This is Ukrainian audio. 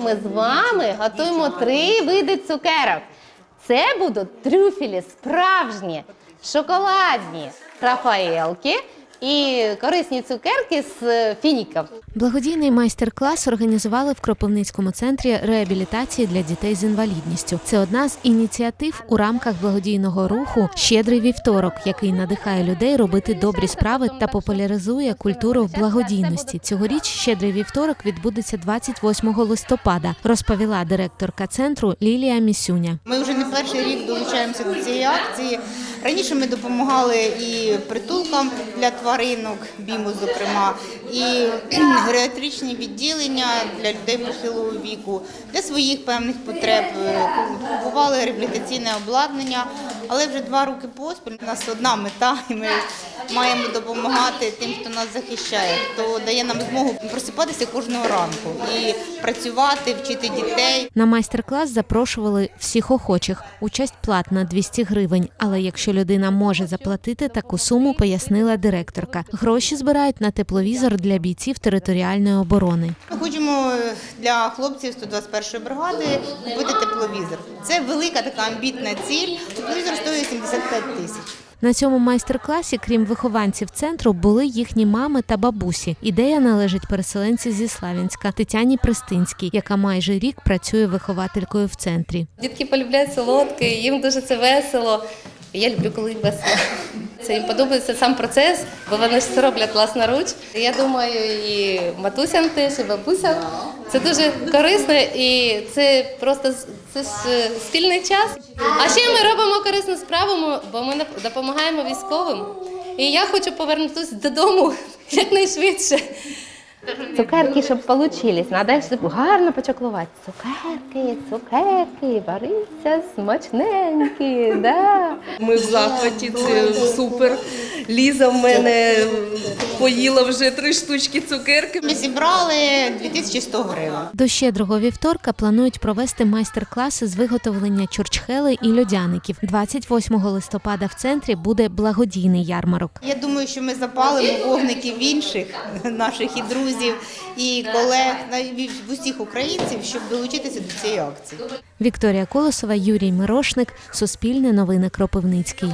Ми з вами готуємо три види цукерок. Це будуть трюфелі справжні, шоколадні, рафаелки і корисні цукерки з фініків. Благодійний майстер-клас організували в Кропивницькому центрі реабілітації для дітей з інвалідністю. Це одна з ініціатив у рамках благодійного руху Щедрий вівторок, який надихає людей робити добрі справи та популяризує культуру благодійності. Цьогоріч щедрий вівторок відбудеться 28 листопада, розповіла директорка центру Лілія Місюня. Ми вже не перший рік долучаємося до цієї акції. Раніше ми допомагали і притулкам для тваринок, біму, зокрема, і геріатричні відділення для людей похилого віку, для своїх певних потреб. Купували реабілітаційне обладнання, але вже два роки поспіль у нас одна мета, і ми маємо допомагати тим, хто нас захищає, хто дає нам змогу просипатися кожного ранку і працювати, вчити дітей. На майстер-клас запрошували всіх охочих. Участь платна 200 гривень. Але якщо людина може заплатити таку суму, пояснила директорка. Гроші збирають на тепловізор для бійців територіальної оборони. Ми хочемо для хлопців 121-ї бригади купити тепловізор. Це велика така амбітна ціль. Тепловізор стоїть 75 тисяч. На цьому майстер-класі, крім вихованців центру, були їхні мами та бабусі. Ідея належить переселенці зі Славянська Тетяні Пристинській, яка майже рік працює вихователькою в центрі. Дітки полюбляють солодке, їм дуже це весело. Я люблю, коли весело. Це їм подобається сам процес, бо вони ж це роблять власноруч. Я думаю, і матусям теж, і бабусям. Це дуже корисно і це просто це ж е, спільний час. А ще ми робимо корисну справу, бо ми допомагаємо військовим. І я хочу повернутися додому якнайшвидше. Цукерки, щоб вийшли, треба гарно почаклувати. Цукерки, цукерки, варися смачненькі, да. Ми в захваті, це супер. Ліза в мене поїла вже три штучки цукерки. Ми зібрали 2100 гривень. До щедрого вівторка планують провести майстер-класи з виготовлення чурчхели і льодяників. 28 листопада в центрі буде благодійний ярмарок. Я думаю, що ми запалимо вогники в інших наших і друзів, і колег, навіть в усіх українців, щоб долучитися до цієї акції. Вікторія Колосова, Юрій Мирошник, Суспільне новини Кропивницький.